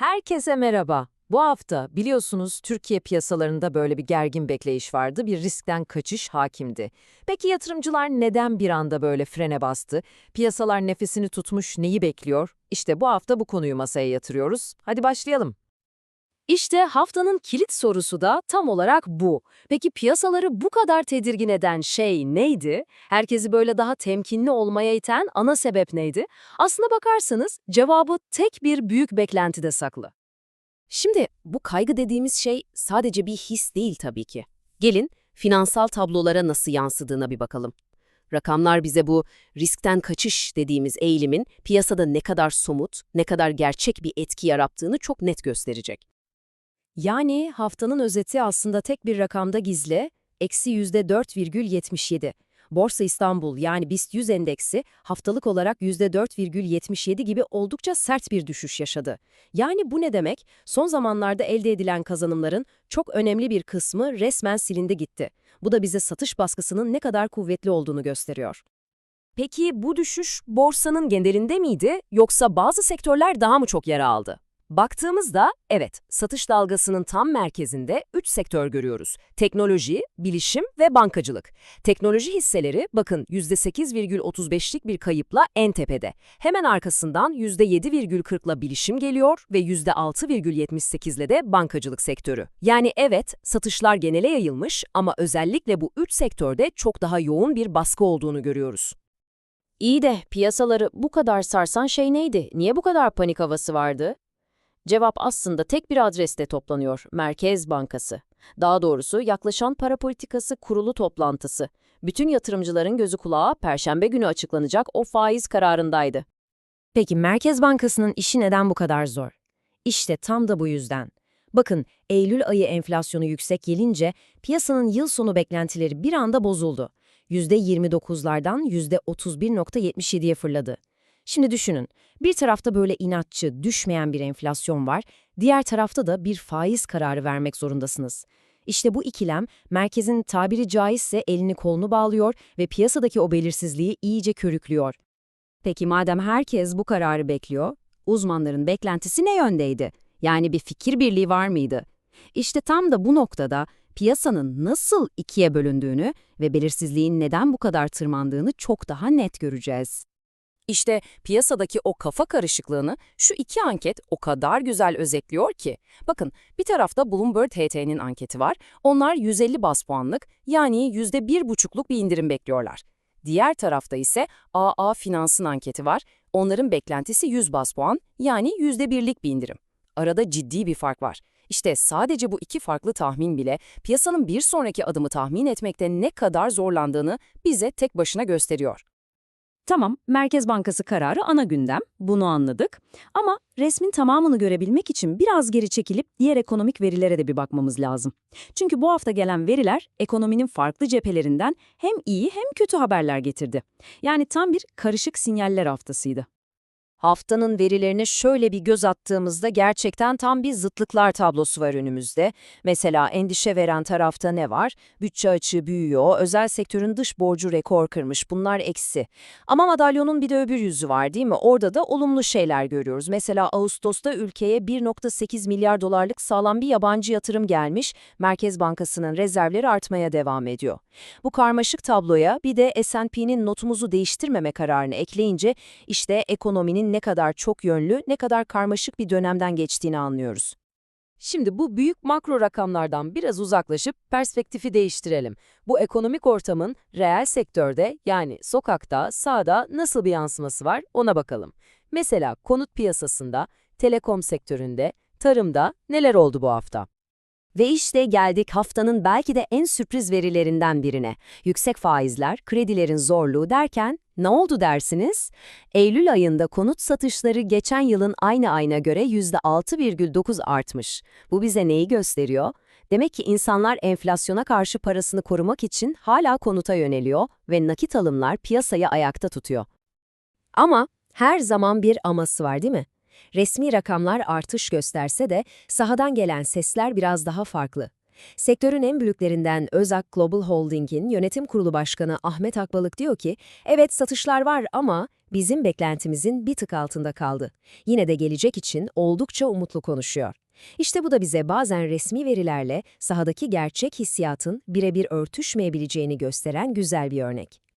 Herkese merhaba. Bu hafta biliyorsunuz Türkiye piyasalarında böyle bir gergin bekleyiş vardı, bir riskten kaçış hakimdi. Peki yatırımcılar neden bir anda böyle frene bastı? Piyasalar nefesini tutmuş neyi bekliyor? İşte bu hafta bu konuyu masaya yatırıyoruz. Hadi başlayalım. İşte haftanın kilit sorusu da tam olarak bu. Peki piyasaları bu kadar tedirgin eden şey neydi? Herkesi böyle daha temkinli olmaya iten ana sebep neydi? Aslına bakarsanız cevabı tek bir büyük beklentide saklı. Şimdi bu kaygı dediğimiz şey sadece bir his değil tabii ki. Gelin finansal tablolara nasıl yansıdığına bir bakalım. Rakamlar bize bu riskten kaçış dediğimiz eğilimin piyasada ne kadar somut, ne kadar gerçek bir etki yarattığını çok net gösterecek. Yani haftanın özeti aslında tek bir rakamda gizli, eksi %4,77. Borsa İstanbul yani BIST 100 endeksi haftalık olarak %4,77 gibi oldukça sert bir düşüş yaşadı. Yani bu ne demek? Son zamanlarda elde edilen kazanımların çok önemli bir kısmı resmen silindi gitti. Bu da bize satış baskısının ne kadar kuvvetli olduğunu gösteriyor. Peki bu düşüş borsanın genelinde miydi yoksa bazı sektörler daha mı çok yara aldı? Baktığımızda evet, satış dalgasının tam merkezinde 3 sektör görüyoruz. Teknoloji, bilişim ve bankacılık. Teknoloji hisseleri bakın %8,35'lik bir kayıpla en tepede. Hemen arkasından %7,40'la bilişim geliyor ve %6,78'le de bankacılık sektörü. Yani evet, satışlar genele yayılmış ama özellikle bu 3 sektörde çok daha yoğun bir baskı olduğunu görüyoruz. İyi de piyasaları bu kadar sarsan şey neydi? Niye bu kadar panik havası vardı? Cevap aslında tek bir adreste toplanıyor, Merkez Bankası. Daha doğrusu yaklaşan para politikası kurulu toplantısı. Bütün yatırımcıların gözü kulağı Perşembe günü açıklanacak o faiz kararındaydı. Peki Merkez Bankası'nın işi neden bu kadar zor? İşte tam da bu yüzden. Bakın, Eylül ayı enflasyonu yüksek gelince piyasanın yıl sonu beklentileri bir anda bozuldu. %29'lardan %31.77'ye fırladı. Şimdi düşünün, bir tarafta böyle inatçı, düşmeyen bir enflasyon var, diğer tarafta da bir faiz kararı vermek zorundasınız. İşte bu ikilem, merkezin tabiri caizse elini kolunu bağlıyor ve piyasadaki o belirsizliği iyice körüklüyor. Peki madem herkes bu kararı bekliyor, uzmanların beklentisi ne yöndeydi? Yani bir fikir birliği var mıydı? İşte tam da bu noktada piyasanın nasıl ikiye bölündüğünü ve belirsizliğin neden bu kadar tırmandığını çok daha net göreceğiz. İşte piyasadaki o kafa karışıklığını şu iki anket o kadar güzel özetliyor ki. Bakın bir tarafta Bloomberg HT'nin anketi var. Onlar 150 bas puanlık yani %1,5'luk bir indirim bekliyorlar. Diğer tarafta ise AA Finans'ın anketi var. Onların beklentisi 100 bas puan yani %1'lik bir indirim. Arada ciddi bir fark var. İşte sadece bu iki farklı tahmin bile piyasanın bir sonraki adımı tahmin etmekte ne kadar zorlandığını bize tek başına gösteriyor. Tamam, Merkez Bankası kararı ana gündem, bunu anladık. Ama resmin tamamını görebilmek için biraz geri çekilip diğer ekonomik verilere de bir bakmamız lazım. Çünkü bu hafta gelen veriler ekonominin farklı cephelerinden hem iyi hem kötü haberler getirdi. Yani tam bir karışık sinyaller haftasıydı. Haftanın verilerine şöyle bir göz attığımızda gerçekten tam bir zıtlıklar tablosu var önümüzde. Mesela endişe veren tarafta ne var? Bütçe açığı büyüyor, özel sektörün dış borcu rekor kırmış, bunlar eksi. Ama madalyonun bir de öbür yüzü var değil mi? Orada da olumlu şeyler görüyoruz. Mesela Ağustos'ta ülkeye 1.8 milyar dolarlık sağlam bir yabancı yatırım gelmiş, Merkez Bankası'nın rezervleri artmaya devam ediyor. Bu karmaşık tabloya bir de S&P'nin notumuzu değiştirmeme kararını ekleyince işte ekonominin ne kadar çok yönlü, ne kadar karmaşık bir dönemden geçtiğini anlıyoruz. Şimdi bu büyük makro rakamlardan biraz uzaklaşıp perspektifi değiştirelim. Bu ekonomik ortamın reel sektörde yani sokakta, sahada nasıl bir yansıması var ona bakalım. Mesela konut piyasasında, telekom sektöründe, tarımda neler oldu bu hafta? Ve işte geldik haftanın belki de en sürpriz verilerinden birine. Yüksek faizler, kredilerin zorluğu derken ne oldu dersiniz? Eylül ayında konut satışları geçen yılın aynı ayına göre %6,9 artmış. Bu bize neyi gösteriyor? Demek ki insanlar enflasyona karşı parasını korumak için hala konuta yöneliyor ve nakit alımlar piyasayı ayakta tutuyor. Ama her zaman bir aması var değil mi? Resmi rakamlar artış gösterse de sahadan gelen sesler biraz daha farklı. Sektörün en büyüklerinden Özak Global Holding'in yönetim kurulu başkanı Ahmet Akbalık diyor ki, evet satışlar var ama bizim beklentimizin bir tık altında kaldı. Yine de gelecek için oldukça umutlu konuşuyor. İşte bu da bize bazen resmi verilerle sahadaki gerçek hissiyatın birebir örtüşmeyebileceğini gösteren güzel bir örnek.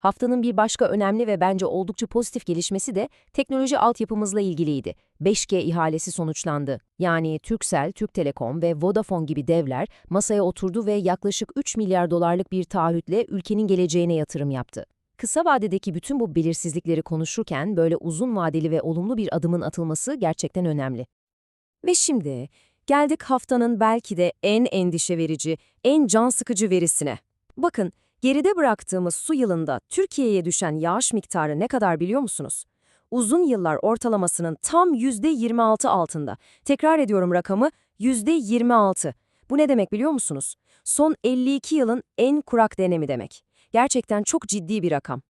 Haftanın bir başka önemli ve bence oldukça pozitif gelişmesi de teknoloji altyapımızla ilgiliydi. 5G ihalesi sonuçlandı. Yani Turkcell, Türk Telekom ve Vodafone gibi devler masaya oturdu ve yaklaşık 3 milyar dolarlık bir taahhütle ülkenin geleceğine yatırım yaptı. Kısa vadedeki bütün bu belirsizlikleri konuşurken böyle uzun vadeli ve olumlu bir adımın atılması gerçekten önemli. Ve şimdi geldik haftanın belki de en endişe verici, en can sıkıcı verisine. Bakın, geride bıraktığımız su yılında Türkiye'ye düşen yağış miktarı ne kadar biliyor musunuz? Uzun yıllar ortalamasının tam %26 altında. Tekrar ediyorum rakamı, %26. Bu ne demek biliyor musunuz? Son 52 yılın en kurak dönemi demek. Gerçekten çok ciddi bir rakam.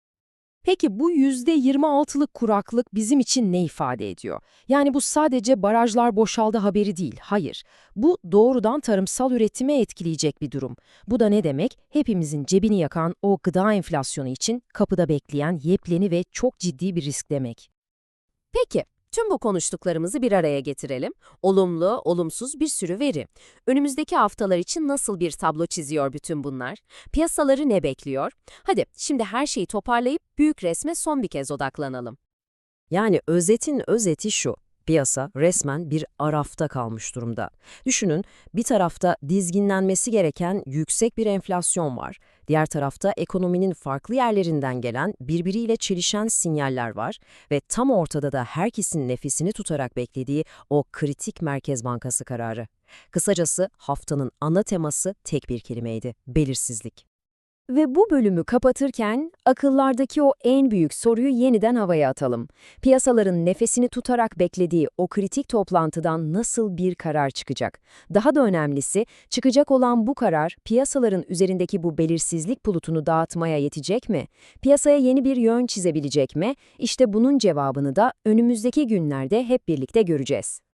Peki bu %26'lık kuraklık bizim için ne ifade ediyor? Yani bu sadece barajlar boşaldı haberi değil, hayır. Bu doğrudan tarımsal üretimi etkileyecek bir durum. Bu da ne demek? Hepimizin cebini yakan o gıda enflasyonu için kapıda bekleyen yepyeni ve çok ciddi bir risk demek. Peki, tüm bu konuştuklarımızı bir araya getirelim. Olumlu, olumsuz bir sürü veri. Önümüzdeki haftalar için nasıl bir tablo çiziyor bütün bunlar? Piyasaları ne bekliyor? Hadi şimdi her şeyi toparlayıp büyük resme son bir kez odaklanalım. Yani özetin özeti şu. Piyasa resmen bir arafta kalmış durumda. Düşünün, bir tarafta dizginlenmesi gereken yüksek bir enflasyon var. Diğer tarafta ekonominin farklı yerlerinden gelen, birbiriyle çelişen sinyaller var ve tam ortada da herkesin nefesini tutarak beklediği o kritik Merkez Bankası kararı. Kısacası haftanın ana teması tek bir kelimeydi, belirsizlik. Ve bu bölümü kapatırken akıllardaki o en büyük soruyu yeniden havaya atalım. Piyasaların nefesini tutarak beklediği o kritik toplantıdan nasıl bir karar çıkacak? Daha da önemlisi, çıkacak olan bu karar piyasaların üzerindeki bu belirsizlik bulutunu dağıtmaya yetecek mi? Piyasaya yeni bir yön çizebilecek mi? İşte bunun cevabını da önümüzdeki günlerde hep birlikte göreceğiz.